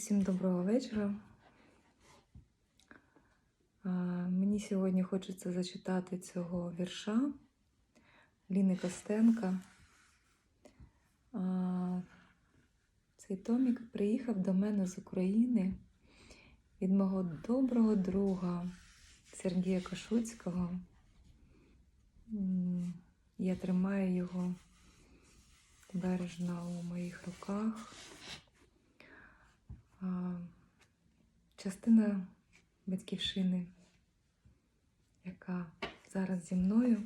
Усім доброго вечора. Мені сьогодні хочеться зачитати цього вірша Ліни Костенка. Цей томік приїхав до мене з України від мого доброго друга Сергія Кашуцького. Я тримаю його бережно у моїх руках. Частина батьківщини, яка зараз зі мною.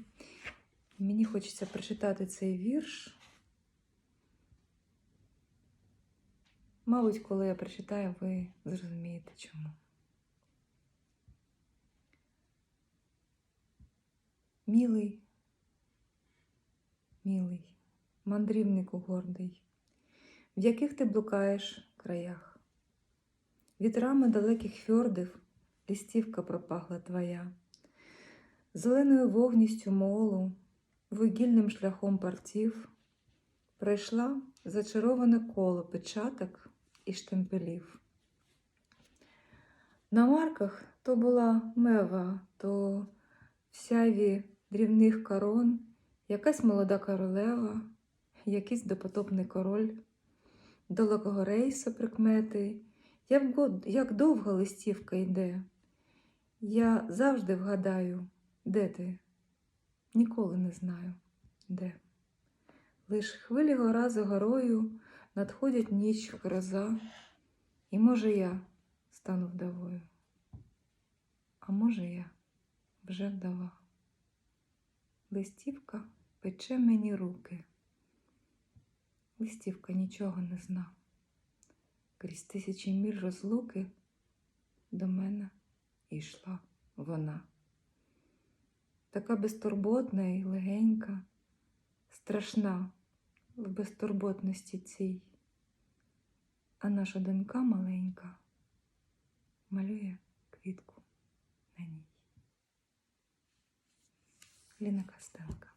Мені хочеться прочитати цей вірш. Мабуть, коли я прочитаю, ви зрозумієте чому. Мілий, мілий, мандрівнику гордий, в яких ти блукаєш краях. Вітрами далеких фьордів листівка пропахла твоя, зеленою вогністю молу, вугільним шляхом партів, пройшла зачароване коло печаток і штемпелів. На марках то була мева, то в сяйві дрібних корон, якась молода королева, якийсь допотопний король, далекого рейсу прикмети. Як, го- довго листівка йде, я завжди вгадаю, де ти, ніколи не знаю, де. Лиш хвилі гора за горою надходять ніч гроза, і може я стану вдовою, а може я вже вдова. Листівка пече мені руки, листівка нічого не зна крізь тисячі міль розлуки до мене йшла вона. Така безтурботна і легенька, страшна в безтурботності цій, а наша донька маленька малює квітку на ній. Ліна Костенка.